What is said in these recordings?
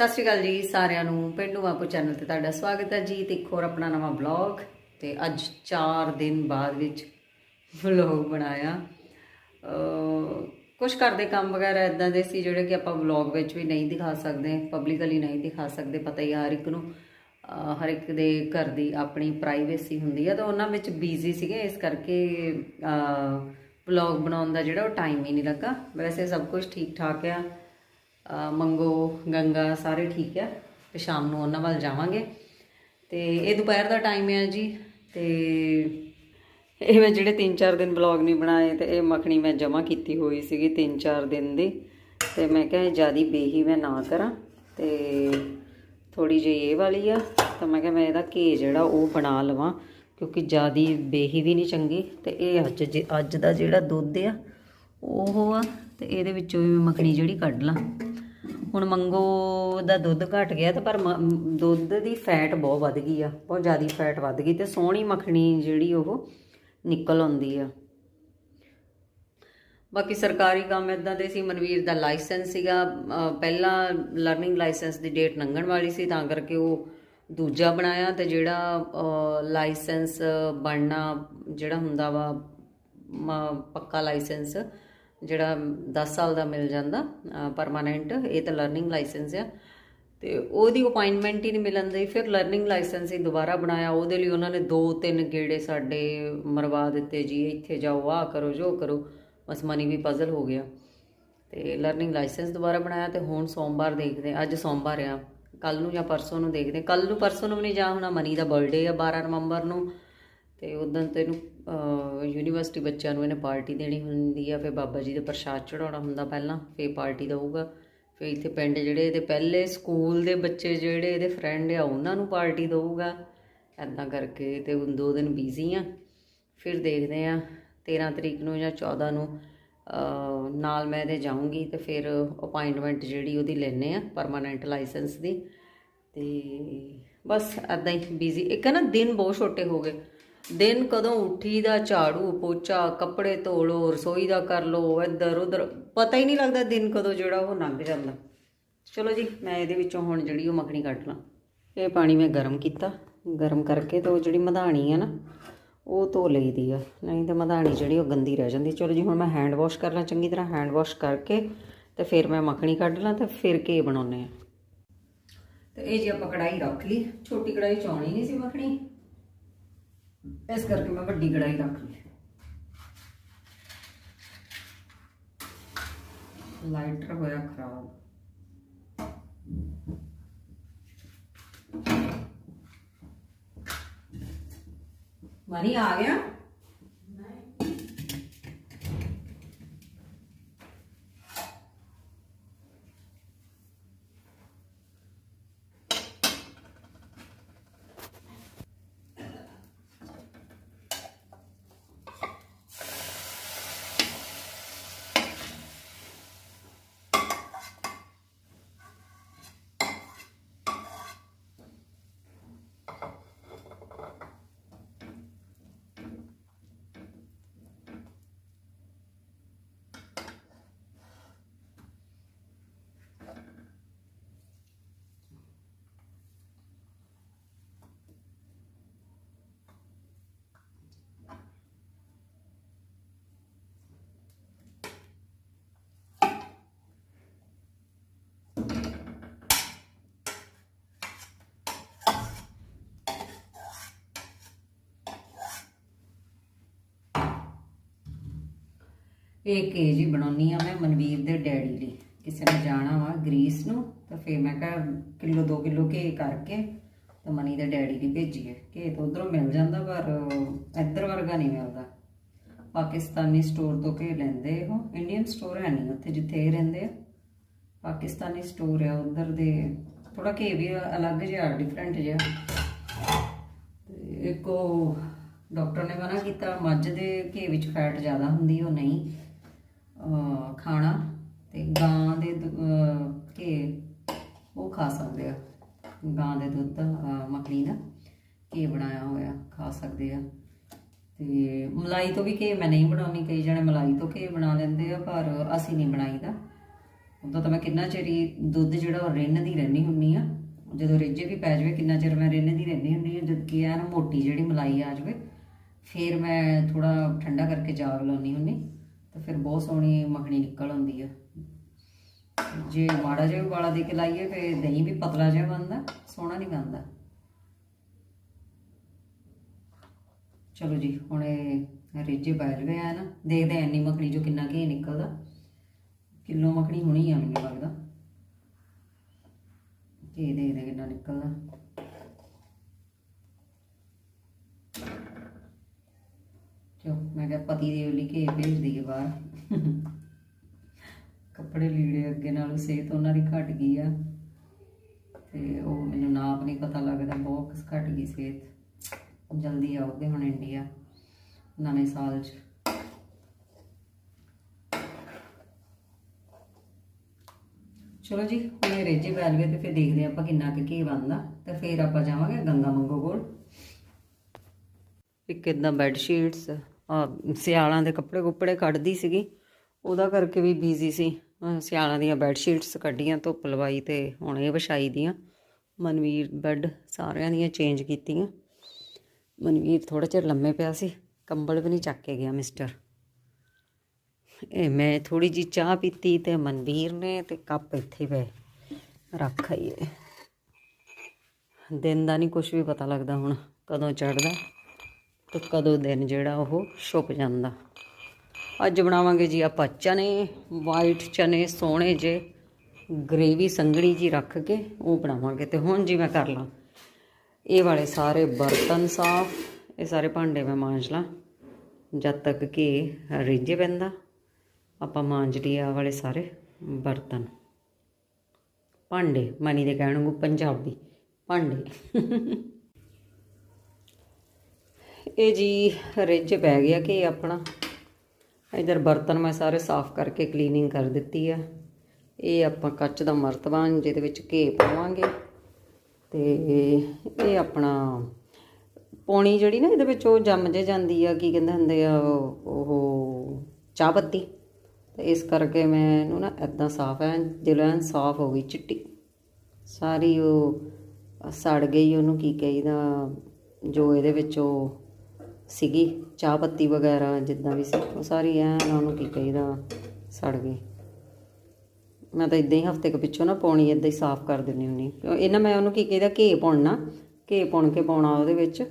ਸਤਿ ਸ਼੍ਰੀ ਅਕਾਲ ਜੀ ਸਾਰਿਆਂ ਨੂੰ। ਪਿੰਡੂ ਬਾਪੂ ਚੈਨਲ ਤੇ ਤੁਹਾਡਾ ਸਵਾਗਤ ਹੈ ਜੀ ਤੇ ਇੱਕ ਹੋਰ ਆਪਣਾ ਨਵਾਂ ਵਲੌਗ ਤੇ ਅੱਜ 4 ਦਿਨ ਬਾਅਦ ਵਿੱਚ ਵਲੌਗ ਬਣਾਇਆ। ਅ ਕੁਝ ਘਰ ਦੇ ਕੰਮ ਵਗੈਰਾ ਇਦਾਂ ਦੇ ਸੀ ਜਿਹੜੇ ਕਿ ਆਪਾਂ ਵਲੌਗ ਵਿੱਚ ਵੀ ਨਹੀਂ ਦਿਖਾ ਸਕਦੇ ਪਬਲਿਕਲੀ ਨਹੀਂ ਦਿਖਾ ਸਕਦੇ, ਪਤਾ ਹੀ ਹਰ ਇੱਕ ਨੂੰ ਹਰ ਇੱਕ ਦੇ ਘਰ ਦੀ ਆਪਣੀ ਪ੍ਰਾਈਵੇਸੀ ਹੁੰਦੀ ਹੈ ਤਾਂ ਉਹਨਾਂ ਵਿੱਚ ਬਿਜ਼ੀ ਸੀਗੇ, ਇਸ ਕਰਕੇ ਵਲੌਗ ਬਣਾਉਣ ਦਾ ਜਿਹੜਾ ਉਹ ਟਾਈਮ ਹੀ ਨਹੀਂ ਲੱਗਾ। ਵੈਸੇ ਸਭ ਕੁਝ ਠੀਕ ਠਾਕ ਆ। ਮੰਗੋ, ਗੰਗਾ ਸਾਰੇ ਠੀਕ ਆ ਤੇ ਸ਼ਾਮ ਨੂੰ ਉਹਨਾਂ ਵੱਲ ਜਾਵਾਂਗੇ। ਤੇ ਇਹ ਦੁਪਹਿਰ ਦਾ ਟਾਈਮ ਹੈ ਜੀ ਤੇ ਇਹ ਮੈਂ ਜਿਹੜੇ 3-4 ਦਿਨ ਵਲੌਗ ਨਹੀਂ ਬਣਾਏ ਤੇ ਇਹ ਮੱਖਣੀ ਮੈਂ ਜਮ੍ਹਾਂ ਕੀਤੀ ਹੋਈ ਸੀਗੀ 3-4 ਦਿਨ ਦੀ। ਤੇ ਮੈਂ ਕਿਹਾ ਇਹ ਜਿਆਦੀ ਬੇਹੀ ਮੈਂ ਨਾ ਕਰਾਂ ਤੇ ਥੋੜੀ ਜਿਹੀ ਇਹ ਵਾਲੀ ਆ ਤਾਂ ਮੈਂ ਕਿਹਾ ਮੈਂ ਇਹਦਾ ਘੇ ਜਿਹੜਾ ਉਹ ਬਣਾ ਲਵਾਂ ਕਿਉਂਕਿ ਜਿਆਦੀ ਬੇਹੀ ਵੀ ਨਹੀਂ ਚੰਗੀ ਤੇ ਇਹ ਅੱਜ ਜੇ- ਅੱਜ ਦਾ ਜਿਹੜਾ ਦੁੱਧ ਆ ਉਹ ਆ ਤੇ ਇਹਦੇ ਵਿੱਚੋਂ ਵੀ ਮੈਂ ਮੱਖਣੀ ਜਿਹੜੀ ਕੱਢ ਲਾਂ। ਹੁਣ ਮੰਗੋ ਦਾ ਦੁੱਧ ਘਟ ਗਿਆ ਤੇ ਪਰ ਦੁੱਧ ਦੀ ਫੈਟ ਬਹੁਤ ਵੱਧ ਗਈ ਆ, ਬਹੁਤ ਜ਼ਿਆਦਾ ਫੈਟ ਵੱਧ ਗਈ ਤੇ ਸੋਹਣੀ ਮੱਖਣੀ ਜਿਹੜੀ ਉਹ ਨਿਕਲ ਆਉਂਦੀ ਆ। ਬਾਕੀ ਸਰਕਾਰੀ ਕੰਮ ਇਦਾਂ ਦੇ ਸੀ, ਮਨਵੀਰ ਦਾ ਲਾਇਸੈਂਸ ਸੀਗਾ ਪਹਿਲਾਂ ਲਰਨਿੰਗ ਲਾਇਸੈਂਸ ਦੀ ਡੇਟ ਲੰਘਣ ਵਾਲੀ ਸੀ, ਤਾਂ ਕਰਕੇ ਉਹ ਦੂਜਾ ਬਣਾਇਆ ਤੇ ਜਿਹੜਾ ਲਾਇਸੈਂਸ ਬਣਨਾ ਜਿਹੜਾ ਹੁੰਦਾ ਵਾ, ਮ- ਪੱਕਾ ਲਾਇਸੈਂਸ ਜਿਹੜਾ 10 ਸਾਲ ਦਾ ਮਿਲ ਜਾਂਦਾ ਪਰਮਾਨੈਂਟ ਇਹ ਤਾਂ ਲਰਨਿੰਗ ਲਾਇਸੈਂਸ ਆ। ਤੇ ਉਹਦੀ ਅਪਾਇੰਟਮੈਂਟ ਹੀ ਨਹੀਂ ਮਿਲਣ ਦੀ ਫਿਰ ਲਰਨਿੰਗ ਲਾਇਸੈਂਸ ਹੀ ਦੁਬਾਰਾ ਬਣਾਇਆ। ਉਹਦੇ ਲਈ ਉਹਨਾਂ ਨੇ ਦੋ ਤਿੰਨ ਗੇੜੇ ਸਾਡੇ ਮਰਵਾ ਦਿੱਤੇ, ਜੀ, ਇੱਥੇ ਜਾਓ, ਆਹ ਕਰੋ, ਜੋ ਕਰੋ, ਬਸ ਮਨੀ ਵੀ ਪਜ਼ਲ ਹੋ ਗਿਆ। ਤੇ ਲਰਨਿੰਗ ਲਾਇਸੈਂਸ ਦੁਬਾਰਾ ਬਣਾਇਆ ਤੇ ਹੁਣ ਸੋਮਵਾਰ ਦੇਖਦੇ ਅੱਜ ਸੋਮਵਾਰ ਆ। ਕੱਲ ਨੂੰ ਜਾਂ ਪਰਸੋਂ ਨੂੰ ਦੇਖਦੇ ਕੱਲ ਨੂੰ ਪਰਸੋਂ ਨੂੰ ਵੀ ਨਹੀਂ ਜਾ ਹੋਣਾ ਮਨੀ ਦਾ ਬਰਥਡੇ ਆ 12 ਨਵੰਬਰ ਨੂੰ। ਤੇ ਉਦੋਂ ਇਹਨੂੰ ਯੂਨੀਵਰਸਿਟੀ ਬੱਚਿਆਂ ਨੂੰ ਇਹਨੇ ਪਾਰਟੀ ਦੇਣੀ ਹੁੰਦੀ ਆ, ਫਿਰ ਬਾਬਾ ਜੀ ਦੇ ਪ੍ਰਸ਼ਾਦ ਚੜਾਉਣਾ ਹੁੰਦਾ ਪਹਿਲਾਂ, ਫਿਰ ਪਾਰਟੀ ਦਊਗਾ। ਫਿਰ ਇੱਥੇ ਪਿੰਡ ਜਿਹੜੇ ਇਹਦੇ ਪਹਿਲੇ ਸਕੂਲ ਦੇ ਬੱਚੇ ਜਿਹੜੇ ਇਹਦੇ ਫਰੈਂਡ ਆ, ਉਹਨਾਂ ਨੂੰ ਪਾਰਟੀ ਦਊਗਾ। ਐਦਾਂ ਕਰਕੇ ਤੇ ਹੁਣ ਦੋ ਦਿਨ ਬਿਜ਼ੀ ਆ। ਫਿਰ ਦੇਖਦੇ ਆ 13 ਤਰੀਕ ਨੂੰ ਜਾਂ 14 ਨੂੰ ਨਾਲ ਮੈਂ ਇਹਦੇ ਜਾਊਂਗੀ ਤੇ ਫਿਰ ਅਪਾਇੰਟਮੈਂਟ ਜਿਹੜੀ ਉਹਦੀ ਲੈਣੇ ਆ ਪਰਮਾਨੈਂਟ ਲਾਇਸੈਂਸ ਦੀ। ਤੇ ਬਸ ਐਦਾਂ ਹੀ ਬਿਜ਼ੀ ਇੱਕ ਨਾ, ਦਿਨ ਬਹੁਤ ਛੋਟੇ ਹੋ ਗਏ। ਦਿਨ ਕਦੋਂ ਉੱਠੀ ਦਾ ਝਾੜੂ, ਪੋਚਾ, ਕੱਪੜੇ ਧੋ ਲੋ ਰਸੋਈ ਦਾ ਕਰ ਲੋ, ਇੱਧਰ ਉੱਧਰ। ਪਤਾ ਹੀ ਨਹੀਂ ਲੱਗਦਾ ਦਿਨ ਕਦੋਂ ਜਿਹੜਾ ਉਹ ਲੰਘ ਜਾਂਦਾ। ਚਲੋ ਜੀ, ਮੈਂ ਇਹਦੇ ਵਿੱਚੋਂ ਹੁਣ ਜਿਹੜੀ ਉਹ ਮੱਖਣੀ ਕੱਢ ਲਾਂ। ਇਹ ਪਾਣੀ ਮੈਂ ਗਰਮ ਕੀਤਾ। ਗਰਮ ਕਰਕੇ ਤੇ ਉਹ ਜਿਹੜੀ ਮਧਾਣੀ ਆ ਨਾ, ਉਹ ਧੋ ਲਈਦੀ ਆ। ਨਹੀਂ ਤਾਂ ਮਧਾਣੀ ਜਿਹੜੀ ਉਹ ਗੰਦੀ ਰਹਿ ਜਾਂਦੀ। ਚਲੋ ਜੀ, ਹੁਣ ਮੈਂ ਹੈਂਡ ਵਾਸ਼ ਕਰ ਲਾਂ ਚੰਗੀ ਤਰ੍ਹਾਂ। ਹੈਂਡ ਵਾਸ਼ ਕਰਕੇ ਤੇ ਫਿਰ ਮੈਂ ਮੱਖਣੀ ਕੱਢ ਲਾਂ ਤੇ ਫਿਰ ਕੇ ਬਣਾਉਨੇ ਆ। ਤੇ ਇਹ ਜੀ ਆਪਾਂ ਕੜਾਈ ਰੱਖ ਲਈ। ਛੋਟੀ ਕੜਾਈ ਚਾਉਣੀ ਨਹੀਂ ਸੀ ਮੱਖਣੀ। ਇਸ ਕਰਕੇ ਮੈਂ ਵੱਡੀ ਕੜਾਈ ਰੱਖ ਲਈ ਲਾਈਟਰ ਹੋਇਆ ਖਰਾਬ ਮਨੀ ਆ ਗਿਆ ਇਹ ਕੇਜੀ ਬਣਾਉਣੀ ਆ ਮੈਂ ਮਨਵੀਰ ਦੇ ਡੈਡੀ ਲਈ। ਕਿਸੇ ਨੇ ਜਾਣਾ ਵਾ ਗ੍ਰੀਸ ਨੂੰ, ਤਾਂ ਫੇਰ ਮੈਂ ਕਿਹਾ ਕਿਲੋ 2 ਕਿਲੋ ਕੇ ਕਰਕੇ ਤਾਂ ਮਨੀ ਦੇ ਡੈਡੀ ਲਈ ਭੇਜੀਏ। ਕਿ ਤਾਂ ਉਧਰੋਂ ਮਿਲ ਜਾਂਦਾ ਪਰ ਇੱਧਰ ਵਰਗਾ ਨਹੀਂ ਮਿਲਦਾ। ਪਾਕਿਸਤਾਨੀ ਸਟੋਰ ਤੋਂ ਕੇ ਲੈਂਦੇ ਉਹ ਇੰਡੀਅਨ ਸਟੋਰ ਹੈ ਨਹੀਂ ਉੱਥੇ ਜਿੱਥੇ ਇਹ ਰਹਿੰਦੇ ਆ। ਪਾਕਿਸਤਾਨੀ ਸਟੋਰ ਆ ਉਧਰ ਦੇ ਥੋੜਾ ਘੇ ਵੀ ਅਲੱਗ ਜਿਹਾ ਡਿਫਰੈਂਟ ਜਿਹਾ। ਤੇ ਇੱਕ ਉਹ ਡਾਕਟਰ ਨੇ ਮਨਾ ਕੀਤਾ, ਮੱਝ ਦੇ ਘੇ ਵਿੱਚ ਫੈਟ ਜ਼ਿਆਦਾ ਹੁੰਦੀ ਉਹ ਨਹੀਂ। ਖਾਣਾ ਤੇ ਗਾਂ ਦੇ ਦੁ- ਘੇ ਉਹ ਖਾ ਸਕਦੇ ਆ। ਗਾਂ ਦੇ ਦੁੱਧ ਦਾ ਮੱਖਣੀ ਦਾ ਘੇ ਬਣਾਇਆ ਹੋਇਆ ਖਾ ਸਕਦੇ ਆ। ਤੇ ਮਲਾਈ ਤੋਂ ਵੀ ਘੇ ਮੈਂ ਨਹੀਂ ਬਣਾਉਣੀ ਕਈ ਜਣੇ ਮਲਾਈ ਤੋਂ ਘੇ ਬਣਾ ਲੈਂਦੇ ਆ, ਪਰ ਅਸੀਂ ਨਹੀਂ ਬਣਾਈਦਾ। ਉਦੋਂ ਤਾਂ ਮੈਂ ਕਿੰਨਾ ਚਿਰ ਹੀ ਦੁੱਧ ਜਿਹੜਾ ਉਹ ਰਿੰਨਦੀ ਰਹਿੰਦੀ ਹੁੰਨੀ ਆ, ਜਦੋਂ ਰਿੱਝੇ ਵੀ ਪੈ ਜਾਵੇ, ਕਿੰਨਾ ਚਿਰ ਮੈਂ ਰਿੰਨਦੀ ਰਹਿੰਦੀ ਹੁੰਦੀ ਆ ਜਦ ਕਿ ਆ ਨਾ ਮੋਟੀ ਜਿਹੜੀ ਮਲਾਈ ਆ ਜਾਵੇ, ਫਿਰ ਮੈਂ ਥੋੜਾ ਠੰਡਾ ਕਰਕੇ ਜਾਗ ਲਾਉਣੀ ਹੁੰਨੀ ਤਾਂ ਫਿਰ ਬਹੁਤ ਸੋਹਣੀ ਮੱਖਣੀ ਨਿਕਲ ਆਉਂਦੀ ਆ। ਜੇ ਮਾੜਾ ਜਿਹਾ ਵੀ ਵਾਲਾ ਦੇ ਕੇ ਲਾਈਏ ਫਿਰ ਦਹੀਂ ਵੀ ਪਤਲਾ ਜਿਹਾ ਬਣਦਾ, ਸੋਹਣਾ ਨਹੀਂ ਬਣਦਾ। ਚਲੋ ਜੀ, ਹੁਣ ਇਹ ਰੇਜੇ ਬੈਲ ਗਏ ਆ ਨਾ ਦੇਖਦੇ ਆ ਇੰਨੀ ਮੱਖਣੀ ਜੋ ਕਿੰਨਾ ਘੇ ਨਿਕਲਦਾ। ਕਿਲੋ ਮੱਖਣੀ ਹੋਣੀ ਆ ਮੈਨੂੰ ਲੱਗਦਾ। ਘੀ ਦੇਖਦੇ ਕਿੰਨਾ ਨਿਕਲਦਾ। ਚੋ ਮੈਂ ਕਿਹਾ ਪਤੀ ਦੇ ਲਈ ਘੀ ਭੇਜ ਦਈਏ ਬਾਹਰ। ਕੱਪੜੇ ਲੀੜੇ ਅੱਗੇ ਨਾਲੋਂ ਸਿਹਤ ਉਹਨਾਂ ਦੀ ਘਟ ਗਈ ਆ। ਤੇ ਉਹ ਮੈਨੂੰ ਨਾਪ ਨਹੀਂ ਪਤਾ ਲੱਗਦਾ, ਬਹੁਤ ਘਟ ਗਈ ਸਿਹਤ। ਜਲਦੀ ਆਉਗੇ ਹੁਣ ਇੰਡੀਆ, ਨਵੇਂ ਸਾਲ 'ਚ। ਚਲੋ ਜੀ, ਹੁਣ ਇਹ ਰੇਜੇ ਬੈਲ ਗਏ ਤੇ ਫਿਰ ਦੇਖਦੇ ਹਾਂ ਆਪਾਂ ਕਿੰਨਾ ਕੁ ਘੀ ਬਣਦਾ, ਤੇ ਫਿਰ ਆਪਾਂ ਜਾਵਾਂਗੇ ਗੰਗਾ ਮੰਗੋ ਕੋਲ। ਇੱਕ ਇਦਾਂ ਬੈੱਡ ਸ਼ੀਟਸ ਸਿਆਲਾਂ ਦੇ ਕੱਪੜੇ ਕੁੱਪੜੇ ਕੱਢਦੀ ਸੀਗੀ। ਉਹਦਾ ਕਰਕੇ ਵੀ ਬੀਜ਼ੀ ਸੀ। ਸਿਆਲਾਂ ਦੀਆਂ ਬੈੱਡ ਸ਼ੀਟਸ ਕੱਢੀਆਂ, ਧੁੱਪ ਲਵਾਈ ਤੇ ਹੁਣ ਇਹ ਵਿਛਾਈ ਦੀਆਂ। ਮਨਵੀਰ ਬੈੱਡ ਸਾਰਿਆਂ ਦੀਆਂ ਚੇਂਜ ਕੀਤੀਆਂ। ਮਨਵੀਰ ਥੋੜਾ ਚਿਰ ਲੰਮੇ ਪਿਆ ਸੀ। ਕੰਬਲ ਵੀ ਨਹੀਂ ਚੱਕ ਕੇ ਗਿਆ ਮਿਸਟਰ ਇਹ ਮੈਂ ਥੋੜੀ ਜੀ ਚਾਹ ਪੀਤੀ ਤੇ ਮਨਵੀਰ ਨੇ ਤੇ ਕੱਪ ਇੱਥੇ ਪਏ, ਰੱਖ ਆਈਏ ਦਿਨ ਦਾ ਨਹੀਂ ਕੁਝ ਵੀ ਪਤਾ ਲੱਗਦਾ ਹੁਣ ਕਦੋਂ ਚੜਦਾ ਤੇ ਕਦੋਂ ਦਿਨ ਜਿਹੜਾ ਉਹ ਛੁਪ ਜਾਂਦਾ। ਅੱਜ ਬਣਾਵਾਂਗੇ ਜੀ ਆਪਾਂ ਚਨੇ ਵਾਈਟ ਚਨੇ, ਸੋਹਣੇ ਜੇ ਗ੍ਰੇਵੀ ਸੰਘਣੀ ਜੀ ਰੱਖ ਕੇ ਉਹ ਬਣਾਵਾਂਗੇ ਤੇ ਹੁਣ ਜੀ ਮੈਂ ਕਰ ਲਾਂ। ਇਹ ਵਾਲੇ ਸਾਰੇ ਬਰਤਨ ਸਾਫ਼, ਇਹ ਸਾਰੇ ਭਾਂਡੇ ਮੈਂ ਮਾਂਜ ਲਾਂ। ਜਦ ਤੱਕ ਕਿ ਰਿੱਝੇ ਪੈਂਦਾ, ਆਪਾਂ ਮਾਂਜ ਲਈਏ ਆ ਵਾਲੇ ਸਾਰੇ ਬਰਤਨ। ਭਾਂਡੇ, ਮਨੀ ਦੇ ਕਹਿਣ ਨੂੰ ਪੰਜਾਬੀ, ਭਾਂਡੇ। ਇਹ ਜੀ ਰਿੱਝ ਪੈ ਗਿਆ ਕਿ ਆਪਣਾ। ਇਧਰ ਬਰਤਨ ਮੈਂ ਸਾਰੇ ਸਾਫ਼ ਕਰਕੇ ਕਲੀਨਿੰਗ ਕਰ ਦਿੱਤੀ ਆ। ਇਹ ਆਪਾਂ ਕੱਚ ਦਾ ਮਰਤਬਾਨ ਜਿਹਦੇ ਵਿੱਚ ਘੇ ਪਾਵਾਂਗੇ। ਤੇ ਇਹ ਆਪਣਾ ਪੌਣੀ ਜਿਹੜੀ ਨਾ ਇਹਦੇ ਵਿੱਚ ਉਹ ਜੰਮ ਜੇ ਜਾਂਦੀ ਆ, ਕੀ ਕਹਿੰਦੇ ਹੁੰਦੇ ਆ, ਉਹ ਉਹ ਚਾਹ ਪੱਤੀ ਤੇ ਇਸ ਕਰਕੇ ਮੈਂ ਇਹਨੂੰ ਨਾ ਇਦਾਂ ਸਾਫ਼ ਐ, ਦਿਲੋਂ ਐਨ ਸਾਫ਼ ਹੋ ਗਈ ਚਿੱਟੀ। ਸਾਰੀ ਉਹ ਸੜ ਗਈ, ਉਹਨੂੰ ਕੀ ਕਹੀਦਾ, ਜੋ ਇਹਦੇ ਵਿੱਚ ਉਹ ਸੀਗੀ, ਚਾਹ ਪੱਤੀ ਵਗੈਰਾ, ਜਿੱਦਾਂ ਵੀ ਸੀ, ਉਹ ਸਾਰੀ ਐਨ ਉਹਨੂੰ ਕੀ ਕਹੀਦਾ, ਸੜ ਗਈ। ਮੈਂ ਤਾਂ ਇਦਾਂ ਹੀ ਹਫ਼ਤੇ ਕੁ ਪਿੱਛੋਂ ਨਾ ਪਾਉਣੀ ਇਦਾਂ ਹੀ ਸਾਫ਼ ਕਰ ਦਿੰਦੀ ਹੁੰਨੀ ਕਿਉਂ ਇਹਨਾਂ ਮੈਂ ਉਹਨੂੰ ਕੀ ਕਹੀਦਾ ਘੇ ਪਾਉਣਾ ਘੇ ਪਾਉਣ ਕੇ ਪਾਉਣਾ ਉਹਦੇ ਵਿੱਚ,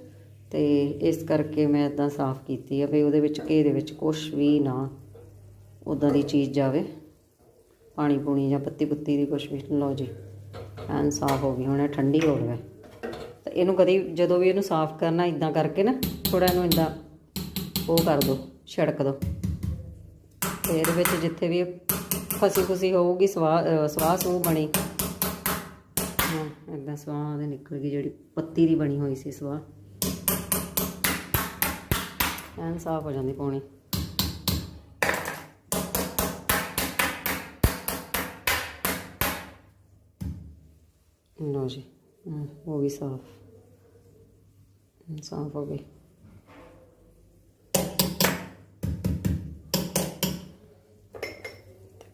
ਤੇ ਇਸ ਕਰਕੇ ਮੈਂ ਇਦਾਂ ਸਾਫ਼ ਕੀਤੀ ਆ, ਵੀ ਉਹਦੇ ਵਿੱਚ ਘੇ ਦੇ ਵਿੱਚ ਕੁਝ ਵੀ ਨਾ ਉਦਾਂ ਦੀ ਚੀਜ਼ ਜਾਵੇ। ਪਾਣੀ ਪੂਣੀ ਜਾਂ ਪੱਤੀ ਪੁੱਤੀ ਦੀ ਕੁਝ ਵੀ, ਲਓ ਜੀ, ਐਨ ਸਾਫ਼ ਹੋ ਗਈ, ਹੁਣ ਇਹ ਠੰਡੀ ਹੋ ਗਈ ਇਹਨੂੰ ਕਦੇ ਜਦੋਂ ਵੀ ਇਹਨੂੰ ਸਾਫ਼ ਕਰਨਾ ਇਦਾਂ ਕਰਕੇ ਨਾ ਥੋੜਾ ਇਹਨੂੰ ਇਦਾਂ ਉਹ ਕਰ ਦੋ, ਛਿੜਕ ਦੋ। ਤੇ ਇਹਦੇ ਵਿੱਚ ਜਿੱਥੇ ਵੀ ਫਸੀ ਫੁਸੀ ਹੋਊਗੀ ਸਵਾਹ ਅਹ ਸਵਾਹ ਸੂ ਬਣੀ। ਹਾਂ ਇਦਾਂ ਸਵਾਹ ਉਹਦੇ ਨਿਕਲ ਗਈ, ਜਿਹੜੀ ਪੱਤੀ ਦੀ ਬਣੀ ਹੋਈ ਸੀ ਸਵਾਹ। ਐਨ ਸਾਫ਼ ਹੋ ਜਾਂਦੀ ਪਾਣੀ। ਲਓ ਜੀ। ਹਾਂ, ਹੋ ਗਈ ਸਾਫ਼। ਸਾਫ਼ ਹੋ ਗਈ।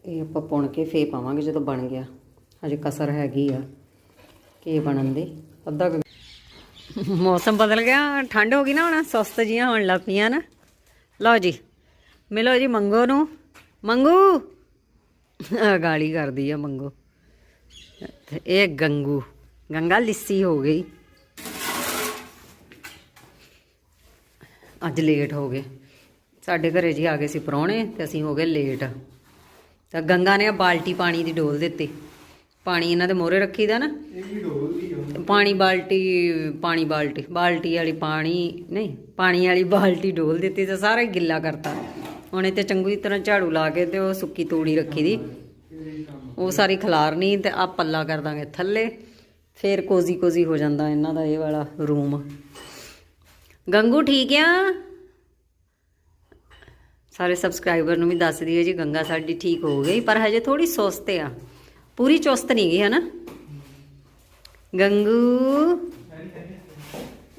ਇਹ ਆਪਾਂ ਪੁਣ ਕੇ ਫੇ ਪਾਵਾਂਗੇ ਜਦੋਂ ਬਣ ਗਿਆ। ਹਜੇ ਕਸਰ ਹੈਗੀ ਆ ਕਿ ਬਣਨ ਦੀ। ਅੱਧਾ ਮੌਸਮ ਬਦਲ ਗਿਆ ਠੰਡ ਹੋ ਗਈ ਨਾ ਹੁਣ ਸੁਸਤ ਜੀਆਂ ਹੋਣ ਲੱਗ ਪਈਆਂ ਨਾ। ਲਓ ਜੀ ਮਿਲੋ ਜੀ ਮੰਗੋ ਨੂੰ। ਮੰਗੂ! ਗਾਲੀ ਕਰਦੀ ਆ ਮੰਗੋ। ਇਹ ਗੰਗੂ। ਗੰਗਾ ਲਿੱਸੀ ਹੋ ਗਈ। ਅੱਜ ਲੇਟ ਹੋ ਗਏ। ਸਾਡੇ ਘਰੇ ਜੀ ਆ ਗਏ ਸੀ ਪ੍ਰਾਹੁਣੇ ਤੇ ਅਸੀਂ ਹੋ ਗਏ ਲੇਟ ਤਾਂ ਗੰਗਾ ਨੇ ਬਾਲਟੀ ਪਾਣੀ ਦੀ ਡੋਲ ਦਿੱਤੀ। ਪਾਣੀ ਇਹਨਾਂ ਦੇ ਮੋਹਰੇ ਰੱਖੀਦਾ ਨਾ? ਪਾਣੀ ਬਾਲਟੀ ਪਾਣੀ ਬਾਲਟੀ ਬਾਲਟੀ ਵਾਲੀ ਪਾਣੀ ਨਹੀਂ ਪਾਣੀ ਵਾਲੀ ਬਾਲਟੀ ਡੋਲ ਦਿੱਤੀ ਤੇ ਸਾਰਾ ਗਿੱਲਾ ਕਰਤਾ। ਹੁਣ ਇਹ ਤੇ ਚੰਗੀ ਤਰ੍ਹਾਂ ਝਾੜੂ ਲਾ ਕੇ ਤੇ ਉਹ ਸੁੱਕੀ ਤੂੜੀ ਰੱਖੀ ਦੀ। ਉਹ ਸਾਰੀ ਖਲਾਰਨੀ ਤੇ ਆ ਪੱਲਾ ਕਰ ਦਾਂਗੇ ਥੱਲੇ। ਫੇਰ ਕੋਜ਼ੀ ਕੋਜ਼ੀ ਹੋ ਜਾਂਦਾ ਇਹਨਾਂ ਦਾ ਇਹ ਵਾਲਾ ਰੂਮ ਗੰਗੂ, ਠੀਕ ਆ? ਸਾਰੇ ਸਬਸਕ੍ਰਾਈਬਰ ਨੂੰ ਵੀ ਦੱਸ ਦਈਏ ਜੀ, ਗੰਗਾ ਸਾਡੀ ਠੀਕ ਹੋ ਗਈ, ਪਰ ਹਜੇ ਥੋੜੀ ਸੁਸਤ ਆ। ਪੂਰੀ ਚੁਸਤ ਨਹੀਂ ਗਈ, ਹਨਾ? ਗੰਗੂ?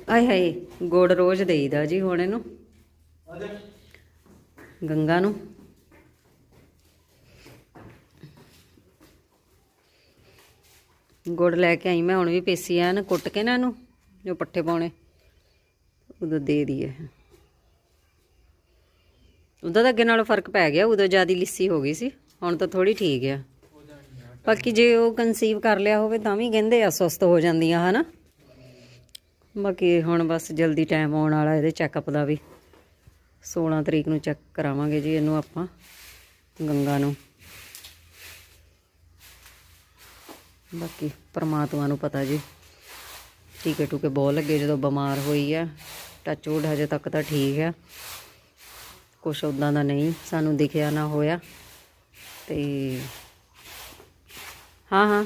ਆਏ ਹਾਏ, ਗੋੜ ਰੋਜ਼ ਦੇਈਦਾ ਜੀ ਹੁਣ ਇਹਨੂੰ। ਗੰਗਾ ਨੂੰ। ਗੁੜ ਲੈ ਕੇ ਆਈ, ਮੈਂ ਹੁਣ ਵੀ ਪੇਸੀ ਆ ਨਾ, ਕੁੱਟ ਕੇ ਨਾ ਇਹਨੂੰ, ਜੋ ਪੱਠੇ ਪਾਉਣੇ, ਉਦੋਂ ਦੇ ਦਈਏ। ਉਦੋਂ ਤਾਂ ਅੱਗੇ ਨਾਲੋਂ ਫ਼ਰਕ ਪੈ ਗਿਆ, ਉਦੋਂ ਜਿਆਦੀ ਲਿੱਸੀ ਹੋ ਗਈ ਸੀ, ਹੁਣ ਤਾਂ ਥੋੜੀ ਠੀਕ ਆ। ਬਾਕੀ ਜੇ ਉਹ ਕਨਸੀਵ ਕਰ ਲਿਆ ਹੋਵੇ, ਤਾਂ ਵੀ ਕਹਿੰਦੇ ਆ, ਸੁਸਤ ਹੋ ਜਾਂਦੀਆਂ, ਹਨਾ? ਬਾਕੀ ਹੁਣ ਬਸ ਜਲਦੀ ਟਾਈਮ ਆਉਣ ਵਾਲਾ, ਇਹਦੇ ਚੈੱਕਅਪ ਦਾ ਵੀ। 16 ਤਰੀਕ ਨੂੰ ਚੈੱਕ ਕਰਾਵਾਂਗੇ ਜੀ, ਇਹਨੂੰ ਆਪਾਂ, ਗੰਗਾ ਨੂੰ। ਬਾਕੀ ਪਰਮਾਤਮਾ ਨੂੰ ਪਤਾ ਜੀ। ਟੀਕੇ ਟੂਕੇ ਬਹੁਤ ਲੱਗੇ ਜਦੋਂ ਬਿਮਾਰ ਹੋਈ ਆ। ਟੱਚ ਵੁੱਡ ਹਜੇ ਤੱਕ ਤਾਂ ਠੀਕ ਆ। ਕੁਛ ਉਦਾਂ ਦਾ ਨਹੀਂ, ਸਾਨੂੰ ਦਿਖਿਆ ਨਾ ਹੋਇਆ। ਤੇ ਹਾਂ ਹਾਂ।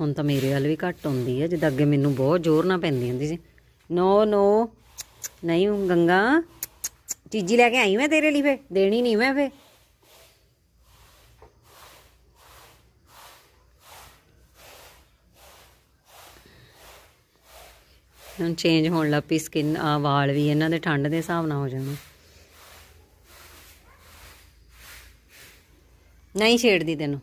ਹੁਣ ਤਾਂ ਮੇਰੇ ਵੱਲ ਵੀ ਘੱਟ ਆਉਂਦੀ ਹੈ ਜਿੱਦਾਂ ਅੱਗੇ ਮੈਨੂੰ ਬਹੁਤ ਜ਼ੋਰ ਨਾਲ ਪੈਂਦੀ ਹੁੰਦੀ ਸੀ। ਨੋ ਨੋ ਨਹੀਂ, ਗੰਗਾ। ਚੀਜੀ ਲੈ ਕੇ ਆਈ ਮੈਂ ਤੇਰੇ ਲਈ ਫੇ ਦੇਣੀ ਨਹੀਂ ਮੈਂ ਫੇ ਹੁਣ ਚੇਂਜ ਹੋਣ ਲੱਗ ਪਈ ਸਕਿਨ ਆ ਵਾਲ ਵੀ, ਇਹਨਾਂ ਦੇ ਠੰਡ ਦੇ ਹਿਸਾਬ ਨਾਲ ਹੋ ਜਾਣੇ ਨਹੀਂ ਛੇੜਦੀ ਤੈਨੂੰ।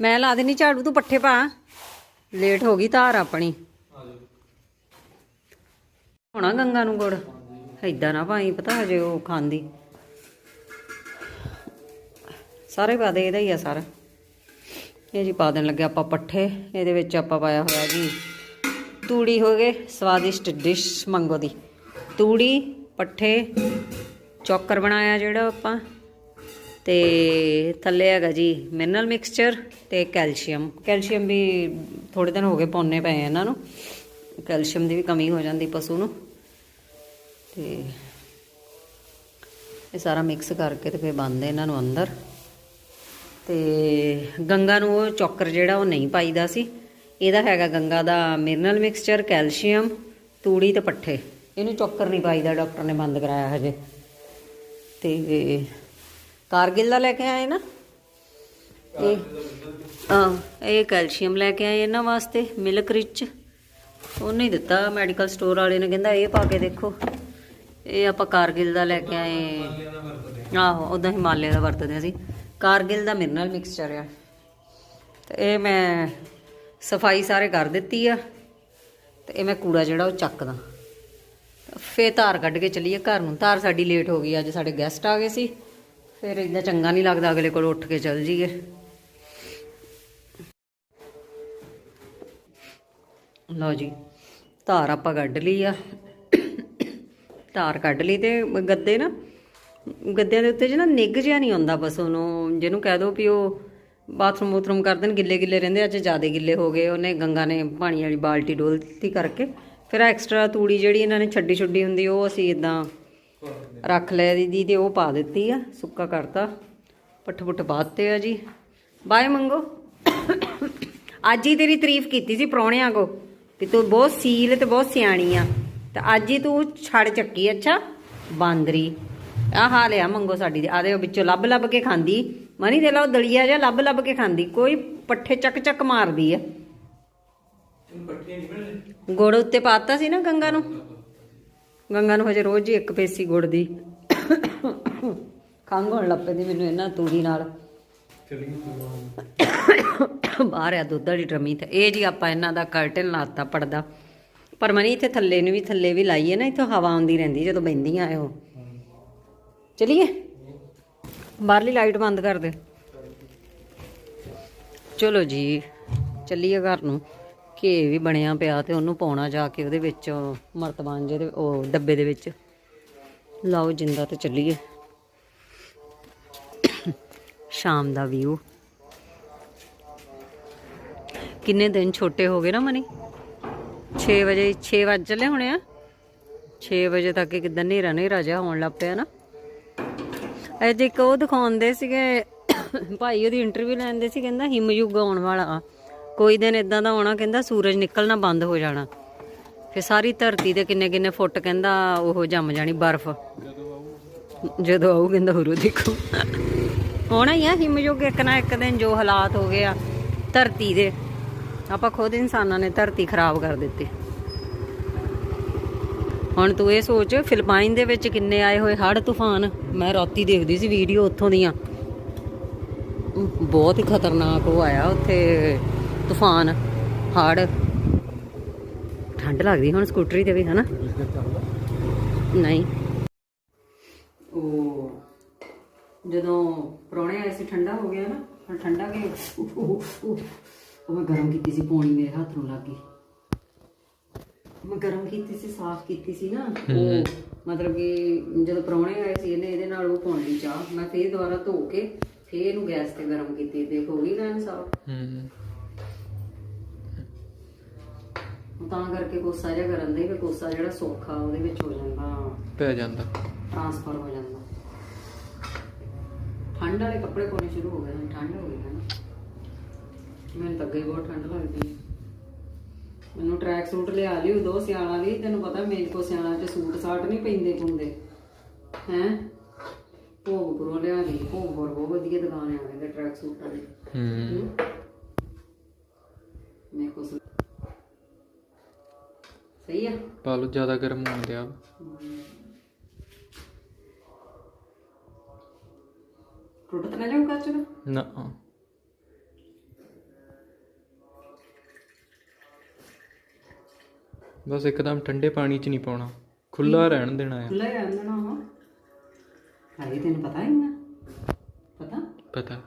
ਮੈਂ ਲਾ ਦੇਣੀ ਝਾੜੂ, ਤੂੰ ਪੱਠੇ ਪਾ। ਲੇਟ ਹੋ ਗਈ ਧਾਰ ਆਪਣੀ। ਹੋਣਾ ਗੰਗਾ ਨੂੰ ਗੁੜ। ਏਦਾਂ ਨਾ ਭਾਈ, ਪਤਾ ਹਜੇ ਉਹ ਖਾਂਦੀ। ਸਾਰੇ ਪਾ ਦੇ ਇਹਦਾ ਹੀ ਆ ਸਾਰਾ। ਇਹ ਜੀ ਪਾ ਦੇਣ ਲੱਗੇ ਆਪਾਂ ਪੱਠੇ, ਇਹਦੇ ਵਿੱਚ ਆਪਾਂ ਪਾਇਆ ਹੋਇਆ ਜੀ। ਤੂੜੀ ਹੋ ਗਏ, ਸਵਾਦਿਸ਼ਟ ਡਿਸ਼ ਮੰਗੋ ਦੀ। ਤੂੜੀ, ਪੱਠੇ, ਚੌਕਰ ਬਣਾਇਆ ਜਿਹੜਾ ਆਪਾਂ, ਤੇ ਥੱਲੇ ਹੈਗਾ ਜੀ ਮਿਨਰਲ ਮਿਕਸਚਰ ਤੇ ਕੈਲਸ਼ੀਅਮ। ਕੈਲਸ਼ੀਅਮ ਵੀ ਥੋੜੇ ਦਿਨ ਹੋ ਗਏ ਪਾਉਣੇ ਪਏ ਇਹਨਾਂ ਨੂੰ। ਕੈਲਸ਼ੀਅਮ ਦੀ ਵੀ ਕਮੀ ਹੋ ਜਾਂਦੀ ਪਸ਼ੂ ਨੂੰ। ਤੇ ਇਹ ਸਾਰਾ ਮਿਕਸ ਕਰਕੇ ਤੇ ਫਿਰ ਬੰਨਦੇ ਇਹਨਾਂ ਨੂੰ ਅੰਦਰ। ਤੇ ਗੰਗਾ ਨੂੰ ਉਹ ਚੌਕਰ ਜਿਹੜਾ ਉਹ ਨਹੀਂ ਪਾਈਦਾ ਸੀ। ਇਹਦਾ ਹੈਗਾ ਗੰਗਾ ਦਾ ਮਿਨਰਲ ਮਿਕਸਚਰ ਕੈਲਸ਼ੀਅਮ, ਤੂੜੀ ਤੇ ਪੱਠੇ। ਇਹਨੂੰ ਚੌਕਰ ਨਹੀਂ ਪਾਈਦਾ, ਡਾਕਟਰ ਨੇ ਬੰਦ ਕਰਾਇਆ ਹਜੇ। ਤੇ ਕਾਰਗਿਲ ਦਾ ਲੈ ਕੇ ਆਏ ਨਾ? ਇਹ, ਹਾਂ, ਇਹ ਕੈਲਸ਼ੀਅਮ ਲੈ ਕੇ ਆਏ ਇਹਨਾਂ ਵਾਸਤੇ, ਮਿਲਕ ਰਿਚ। ਉਹਨੇ ਹੀ ਦਿੱਤਾ, ਮੈਡੀਕਲ ਸਟੋਰ ਵਾਲੇ ਨੇ ਕਹਿੰਦਾ, ਇਹ ਪਾ ਕੇ ਦੇਖੋ। ਇਹ ਆਪਾਂ ਕਾਰਗਿਲ ਦਾ ਲੈ ਕੇ ਆਏ। ਆਹੋ ਉਦਾਂ ਹਿਮਾਲਿਆ ਦਾ ਵਰਤਦੇ ਅਸੀਂ। ਕਾਰਗਿਲ ਦਾ ਮਿਨਰਲ ਮਿਕਸਚਰ ਆ। ਤੇ ਇਹ ਮੈਂ ਸਫ਼ਾਈ ਸਾਰੇ ਕਰ ਦਿੱਤੀ ਆ ਤੇ ਇਹ ਮੈਂ ਕੂੜਾ ਜਿਹੜਾ ਉਹ ਚੱਕਦਾ। ਫੇਰ ਧਾਰ ਕੱਢ ਕੇ ਚੱਲੀਏ ਘਰ ਨੂੰ। ਧਾਰ ਸਾਡੀ ਲੇਟ ਹੋ ਗਈ, ਅੱਜ ਸਾਡੇ ਗੈਸਟ ਆ ਗਏ ਸੀ। ਫਿਰ ਇਦਾਂ ਚੰਗਾ ਨਹੀਂ ਲੱਗਦਾ, ਅਗਲੇ ਕੋਲ ਉੱਠ ਕੇ ਚੱਲ ਜੀਏ ਲਓ ਜੀ, ਧਾਰ ਆਪਾਂ ਕੱਢ ਲਈ ਆ। ਧਾਰ ਕੱਢ ਲਈ ਤੇ ਗੱਦੇ ਨਾ, ਗੱਦਿਆਂ ਦੇ ਉੱਤੇ ਜਿਹੜਾ ਨਿੱਘ ਜਿਹਾ ਨਹੀਂ ਆਉਂਦਾ ਬਸ ਉਹਨੂੰ, ਜਿਹਨੂੰ ਕਹਿ ਦੋ ਵੀ ਉਹ ਬਾਥਰੂਮ ਬੂਥਰੂਮ ਕਰਦੇ ਨੇ ਗਿੱਲੇ ਗਿੱਲੇ ਰਹਿੰਦੇ ਅੱਜ ਜ਼ਿਆਦਾ ਗਿੱਲੇ ਹੋ ਗਏ, ਉਹਨੇ ਗੰਗਾ ਨੇ ਪਾਣੀ ਵਾਲੀ ਬਾਲਟੀ ਡੋਲ ਦਿੱਤੀ ਕਰਕੇ। ਫਿਰ ਐਕਸਟਰਾ ਤੂੜੀ ਜਿਹੜੀ ਇਹਨਾਂ ਨੇ ਛੱਡੀ ਛੁੱਡੀ ਹੁੰਦੀ, ਉਹ ਅਸੀਂ ਇਦਾਂ ਰੱਖ ਲੈ ਦੀਦੀ ਤੇ ਉਹ ਪਾ ਦਿੱਤੀ ਆ, ਸੁੱਕਾ ਕਰਤਾ। ਪੱਠ ਪੁੱਠ ਪਾਤੇ ਆ ਜੀ। ਬਾਏ ਮੰਗੋ। ਅੱਜ ਹੀ ਤੇਰੀ ਤਾਰੀਫ ਕੀਤੀ ਸੀ ਪ੍ਰਾਹੁਣਿਆਂ ਕੋ, ਵੀ ਤੂੰ ਬਹੁਤ ਸੀਲ ਤੇ ਬਹੁਤ ਸਿਆਣੀ ਆ। ਤੇ ਅੱਜ ਹੀ ਤੂੰ ਛੜ ਚੱਕੀ, ਅੱਛਾ? ਬਾਂਦਰੀ। ਆ ਹਾਲ ਆ ਮੰਗੋ ਸਾਡੀ ਦੇ ਆਦੇ ਵਿੱਚੋਂ ਲੱਭ ਲੱਭ ਕੇ ਖਾਂਦੀ। ਮਨੀ ਦੇ ਲਾ ਉਹ ਦਲੀਆ ਜਿਹਾ ਲੱਭ ਲੱਭ ਕੇ ਖਾਂਦੀ। ਕੋਈ ਪੱਠੇ ਚੱਕ ਚੱਕ ਮਾਰਦੀ ਆ। ਗੁੜ ਉੱਤੇ ਪਾਤਾ ਸੀ ਨਾ ਗੰਗਾ ਨੂੰ? ਗੰਗਾ ਨੂੰ ਹਜੇ ਰੋਜ਼ ਹੀ ਇੱਕ ਪੇਸੀ ਗੁੜ ਦੀ। ਖੰਘ ਹੋਣ ਲੱਗ ਪੈਂਦੀ ਮੈਨੂੰ ਇਹਨਾਂ ਤੂੜੀ ਨਾਲ। ਬਾਹਰ ਆ, ਦੁੱਧ ਵਾਲੀ ਟਰਮੀ ਤੇ। ਇਹ ਜੀ ਆਪਾਂ ਇਹਨਾਂ ਦਾ ਕਰਟਨ ਲਾਤਾ ਪਰਦਾ। ਪਰ ਮਨੀ ਇੱਥੇ ਥੱਲੇ ਨੂੰ ਵੀ ਥੱਲੇ ਵੀ ਲਾਈਏ ਨਾ, ਇੱਥੋਂ ਹਵਾ ਆਉਂਦੀ ਰਹਿੰਦੀ ਜਦੋਂ ਬੈਂਦੀਆਂ ਉਹ ਚਲਿਏ? ਬਾਹਰਲੀ ਲਾਈਟ ਬੰਦ ਕਰ ਦੇ। ਚਲੋ ਜੀ, ਚੱਲੀਏ ਘਰ ਨੂੰ। ਘੇ ਵੀ ਬਣਿਆ ਪਿਆ ਤੇ ਉਹਨੂੰ ਪਾਉਣਾ ਜਾ ਕੇ ਉਹਦੇ ਵਿੱਚ ਮਰਤਬਾਨ ਜਿਹਦੇ ਉਹ ਡੱਬੇ ਦੇ ਵਿੱਚ। ਲਾਓ ਜਿੰਦਾ ਤੇ ਚੱਲੀਏ। ਸ਼ਾਮ ਦਾ ਵਿਊ ਕਿੰਨੇ ਦਿਨ ਛੋਟੇ ਹੋ ਗਏ ਨਾ ਮਨੀ? 6 ਵਜੇ 6 ਵਜੇ ਚੱਲੇ ਹੋਣੇ ਆ? 6 ਵਜੇ ਤੱਕ ਹੀ ਕਿਦਾਂ ਹਨੇਰਾ ਨੇਰਾ ਜਿਹਾ ਹੋਣ ਲੱਗ ਪਿਆ ਨਾ। ਅੱਜ ਇੱਕ ਉਹ ਦਿਖਾਉਂਦੇ ਸੀਗੇ, ਭਾਈ ਉਹਦੀ ਇੰਟਰਵਿਊ ਲੈਂਦੇ ਸੀ, ਕਹਿੰਦਾ ਹਿਮਯੁੱਗ ਆਉਣ ਵਾਲਾ ਆ। ਕੋਈ ਦਿਨ ਇਦਾਂ ਦਾ ਆਉਣਾ, ਕਹਿੰਦਾ ਸੂਰਜ ਨਿਕਲਣਾ ਬੰਦ ਹੋ ਜਾਣਾ। ਫਿਰ ਸਾਰੀ ਧਰਤੀ ਦੇ ਕਿੰਨੇ ਕਿੰਨੇ ਫੁੱਟ, ਕਹਿੰਦਾ ਉਹ ਜੰਮ ਜਾਣੀ ਬਰਫ਼। ਜਦੋਂ ਆਊ, ਕਹਿੰਦਾ ਹੁਰੂ ਦੇਖੋ। ਹੋਣਾ ਹੀ ਆ ਹਿਮਯੁੱਗ ਇੱਕ ਨਾ ਇੱਕ ਦਿਨ ਜੋ ਹਾਲਾਤ ਹੋ ਗਏ ਆ ਧਰਤੀ ਦੇ। ਆਪਾਂ ਖੁਦ ਇਨਸਾਨਾਂ ਨੇ ਧਰਤੀ ਖਰਾਬ ਕਰ ਦਿੱਤੀ। ਹੁਣ ਤੂੰ ਇਹ ਸੋਚ, ਫਿਲਪਾਈਨ ਦੇ ਵਿੱਚ ਕਿੰਨੇ ਆਏ ਹੋਏ? ਹੜ੍ਹ, ਤੂਫਾਨ? ਮੈਂ ਰਾਤੀ ਦੇਖਦੀ ਸੀ ਵੀਡੀਓ ਉੱਥੋਂ ਦੀਆਂ। ਬਹੁਤ ਹੀ ਖਤਰਨਾਕ ਉਹ ਆਇਆ ਉੱਥੇ, ਤੂਫਾਨ ਹੜ ਠੰਡ ਲੱਗਦੀ ਹੁਣ ਸਕੂਟਰੀ ਤੇ ਵੀ, ਹਨਾ? ਨਹੀਂ। ਉਹ ਜਦੋਂ ਪ੍ਰਾਹੁਣੇ ਆਏ ਸੀ, ਠੰਡਾ ਹੋ ਗਿਆ ਨਾ ਠੰਡਾ ਕੇ ਉਹ ਮੈਂ ਗਰਮ ਕੀਤੀ ਸੀ, ਪੌਣੀ ਮੇਰੇ ਹੱਥ ਨੂੰ ਲੱਗ ਗਈ। ਮੈਂ ਗਰਮ ਕੀਤੀ ਸੀ ਸਾਫ਼ ਕੀਤੀ ਸੀ ਨਾ ਉਹ ਮਤਲਬ ਕਿ ਜਦੋਂ ਪ੍ਰਾਹੁਣੇ ਆਏ ਸੀ ਇਹਨੇ ਇਹਦੇ ਨਾਲ ਉਹ ਪਾਉਣ ਚਾਹ। ਮੈਂ ਫੇਰ ਦੁਬਾਰਾ ਧੋ ਕੇ ਫੇਰ ਇਹਨੂੰ ਗੈਸ ਤੇ ਗਰਮ ਕੀਤੀ। ਦੇਖ ਹੋ ਗਈ ਨਾ ਇਹਨੂੰ ਸਾਫ਼? ਹੂੰ। ਤਾਂ ਕਰਕੇ ਕੋਸਾ ਜਿਹਾ ਕਰਨ ਦੇ ਵੀ ਕੋਸਾ ਜਿਹੜਾ ਸੌਖਾ ਉਹਦੇ ਵਿੱਚ ਹੋ ਜਾਂਦਾ। ਪੈ ਜਾਂਦਾ। ਟ੍ਰਾਂਸਫਰ ਹੋ ਜਾਂਦਾ। ਠੰਡ ਵਾਲੇ ਕੱਪੜੇ ਪਾਉਣੇ ਸ਼ੁਰੂ ਹੋ ਗਏ ਠੰਡ ਹੋ ਗਈ ਹੈ ਨਾ। ਮੈਨੂੰ ਤਾਂ ਅੱਗੇ ਬਹੁਤ ਠੰਡ ਲੱਗਦੀ। ਹੈ ਮੈਨੂੰ ਟਰੈਕ ਸੂਟ ਲਿਆ ਲਿਓ ਦੋ ਸਿਆਲਾਂ ਲਈ ਤੈਨੂੰ ਪਤਾ ਮੇਰੇ ਕੋ ਸਿਆਲਾਂ 'ਚ ਸੂਟ ਸਾਟ ਨਹੀਂ ਪੈਂਦੇ ਪੁੰਦੇ। ਹੈ? ਭੋਗਪੁਰੋਂ ਲਿਆ ਲਈ ਭੋਗਪੁਰ ਬਹੁਤ ਵਧੀਆ ਦੁਕਾਨ ਆ ਕਹਿੰਦੇ ਟਰੈਕ ਸੂਟਾਂ ਦੀ ਹੂੰ। ਮੇਰੇ ਕੋ ਸਹੀ ਆ? ਪਾ ਲਓ ਜ਼ਿਆਦਾ ਗਰਮ ਹੋਣ ਦਿਆ। ਟੁੱਟ ਤਾਂ ਨਾ ਜਾਊ ਕੱਚ ਦਾ ਨਾ। ਬਸ ਇੱਕਦਮ ਠੰਡੇ ਪਾਣੀ 'ਚ ਨਹੀਂ ਪਾਉਣਾ। ਖੁੱਲਾ ਰਹਿਣ ਦੇਣਾ ਹੈ ਖੁੱਲਾ ਹੀ ਰਹਿਣ ਦੇਣਾ ਵਾ। ਹਾਏ ਤੈਨੂੰ ਪਤਾ ਹੀ ਨਾ ਪਤਾ? ਪਤਾ।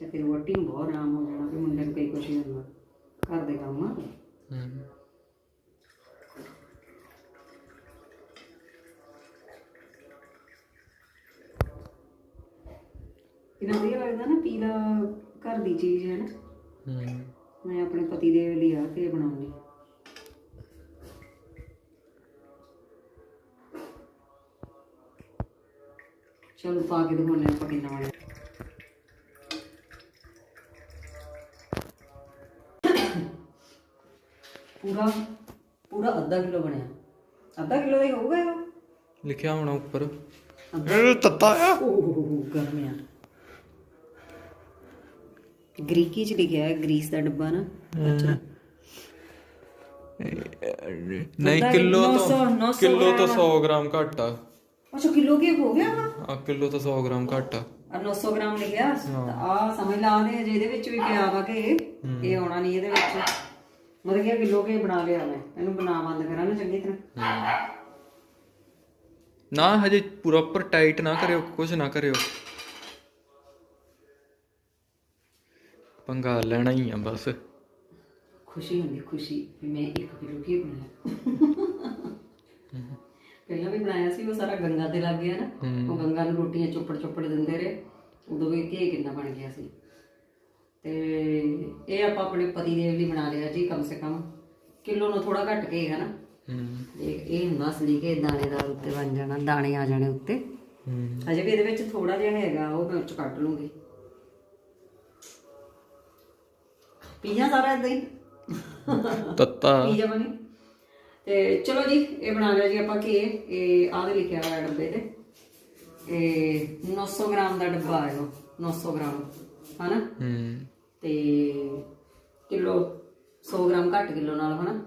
ਤੇ ਫਿਰ ਵੋਟੀ ਨੂੰ ਬਹੁਤ ਆਰਾਮ ਹੋ ਜਾਣਾ ਵੀ ਮੁੰਡੇ ਨੂੰ ਕਈ ਕੁਛ ਨਹੀਂ ਹੁੰਦਾ। ਘਰ ਦੇ ਕੰਮ ਆ। ਹੂੰ। ਕਿੰਨਾ ਵਧੀਆ ਲੱਗਦਾ ਨਾ ਪੀਲਾ ਘਰ ਦੀ ਚੀਜ਼ ਹੈ ਨਾ। ਹੂੰ। ਮੈਂ ਆਪਣੇ ਪਤੀ ਦੇ ਲਈ ਆ ਕੇ ਬਣਾਉਣੀ ਚਲੋ ਪਾ ਕੇ ਦਿਖਾਉਣੇ ਆਪਾਂ ਕਿੰਨਾ ਬਣਿਆ ਪੂਰਾ ਪੂਰਾ ਅੱਧਾ ਕਿਲੋ ਬਣਿਆ। ਅੱਧਾ ਕਿਲੋ ਦਾ ਹੀ ਹੋਊਗਾ ਇਹ। ਲਿਖਿਆ ਹੋਣਾ ਉੱਪਰ। ਇਹ ਤੱਤਾ ਆ। ਓਹ ਗਰਮ ਆ। ਗ੍ਰੀਕੀ ਚ ਲਿਖਿਆ ਹੈ ਗਰੀਸ ਦਾ ਡੱਬਾ ਨਾ। ਅੱਛਾ। ਨਹੀਂ ਕਿਲੋ ਤੋਂ ਕਿਲੋ ਤੋਂ ਗ੍ਰਾਮ। 100 ਗ੍ਰਾਮ ਘੱਟ ਆ। ਅੱਛਾ ਕਿਲੋ ਕੀ ਹੋ ਗਿਆ ਵਾ? ਆ ਕਿਲੋ ਤੋਂ 100 ਗ੍ਰਾਮ ਘੱਟ ਆ। ਆ 900 ਗ੍ਰਾਮ ਲਿਖਿਆ। ਆ ਸਮਝ ਲਾ ਦੇ ਅਜੇ ਇਹਦੇ ਵਿੱਚ ਵੀ ਪਿਆ ਵਾ ਕਿ ਇਹ ਆਉਣਾ ਨਹੀਂ ਇਹਦੇ ਵਿੱਚ। ਮਤਲਬ ਕਿ ਕਿਲੋ ਕੇ ਬਣਾ ਲਿਆ ਮੈਂ। ਇਹਨੂੰ ਬਣਾ ਬੰਦ ਕਰਾਂ ਨਾ ਚੰਗੀ ਤਰ੍ਹਾਂ। ਨਾ ਹਜੇ ਪ੍ਰੋਪਰ ਟਾਈਟ ਨਾ ਕਰਿਓ ਕੁਝ ਨਾ ਕਰਿਓ। ਪੰਗਾ ਲੈਣਾ ਹੀ ਆ ਬਸ। ਖੁਸ਼ੀ ਹੁੰਦੀ ਖੁਸ਼ੀ ਵੀ ਮੈਂ ਇੱਕ ਕਿਲੋ ਕੀ ਬਣਾਇਆ। ਪਹਿਲਾਂ ਵੀ ਬਣਾਇਆ ਸੀ ਉਹ ਸਾਰਾ ਗੰਗਾ ਤੇ ਲੱਗ ਗਿਆ ਨਾ। ਉਹ ਗੰਗਾ ਨੂੰ ਰੋਟੀਆਂ ਚੁੱਪੜ ਚੁੱਪੜ ਦਿੰਦੇ ਰਹੇ। ਉਦੋਂ ਵੀ ਘੇ ਕਿੰਨਾ ਬਣ ਗਿਆ ਸੀ। ਤੇ ਇਹ ਆਪਾਂ ਆਪਣੇ ਪਤੀ ਦੇਵ ਲਈ ਬਣਾ ਲਿਆ ਜੀ ਕਮ ਸੇ ਕਮ ਕਿਲੋ ਨੂੰ ਥੋੜਾ ਘੱਟ ਕੇ ਹੈ ਨਾ। ਇਹ ਇਹ ਹੁੰਦਾ ਅਸਲੀ ਕਿ ਦਾਣੇਦਾਰ ਉੱਤੇ ਬਣ ਜਾਣਾ ਦਾਣੇ ਆ ਜਾਣੇ ਉੱਤੇ। ਅਜੇ ਵੀ ਇਹਦੇ ਵਿੱਚ ਥੋੜਾ ਜਿਹਾ ਹੈਗਾ ਉਹ ਮੈਂ ਉੱਚ ਕੱਢ ਲੂੰਗੀ। ਪੀਜ਼ਾ ਸਾਰਾ ਇਦਾਂ ਹੀ? ਤੱਤਾ। ਪੀਜ਼ਾ ਬਣੀ? ਤੇ ਚਲੋ ਜੀ ਇਹ ਬਣਾ ਲਿਆ ਜੀ ਆਪਾਂ ਘੇ। ਇਹ ਆਹ ਦੇ ਲਿਖਿਆ ਹੋਇਆ ਡੱਬੇ ਤੇ। ਇਹ 900 ਗ੍ਰਾਮ ਦਾ ਡੱਬਾ ਹੈ ਉਹ 900 ਗ੍ਰਾਮ ਹਨਾ? ਹੂੰ। ਤੇ ਕਿਲੋ 100 ਗ੍ਰਾਮ ਘੱਟ ਕਿਲੋ ਨਾਲ ਹਨਾ?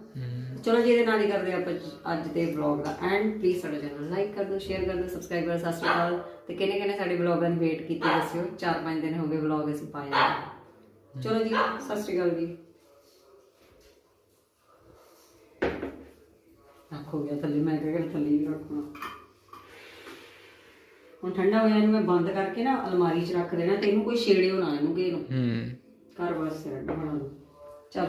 ਚਲੋ ਜੀ ਇਹਦੇ ਨਾਲ ਹੀ ਕਰਦੇ ਆਪਾਂ ਅੱਜ ਦੇ ਵਲੌਗ ਦਾ। ਐਂਡ ਪਲੀਜ਼ ਸਾਡਾ ਚੈਨਲ ਲਾਈਕ ਕਰ ਦਿਓ ਸ਼ੇਅਰ ਕਰ ਦਿਓ ਸਬਸਕ੍ਰਾਈਬ ਕਰ ਦਿਓ ਸਤਿ ਸ਼੍ਰੀ ਅਕਾਲ। ਤੇ ਕਿਹਨੇ ਕਿਹਨੇ ਸਾਡੇ ਵਲੌਗਾਂ ਦੀ ਵੇਟ ਕੀਤੀ ਦੱਸਿਓ? 4-5 ਦਿਨ ਹੋ ਗਏ ਵਲੌਗ ਅਸੀਂ ਨਹੀਂ। ਚਲੋ ਜੀ ਸਤਿ ਸ਼੍ਰੀ ਅਕਾਲ ਜੀ। ਰੱਖੋ ਗਿਆ ਥੱਲੇ ਮੈਂ ਕਿਹਾ ਕਿ ਥੱਲੇ ਹੀ ਰੱਖਣਾ ਹੁਣ ਠੰਡਾ ਹੋ ਜਾਣਾ ਇਹਨੂੰ ਮੈਂ ਬੰਦ ਕਰਕੇ ਨਾ ਅਲਮਾਰੀ 'ਚ ਰੱਖ ਦੇਣਾ ਤੇ ਇਹਨੂੰ ਕੋਈ ਛੇੜਿਓ ਨਾ ਇਹਨੂੰ ਇਹਨੂੰ ਹੂੰ। ਘਰ ਵਾਸਤੇ ਰੱਖ ਬਣਾ ਲਓ ਚੱਲ।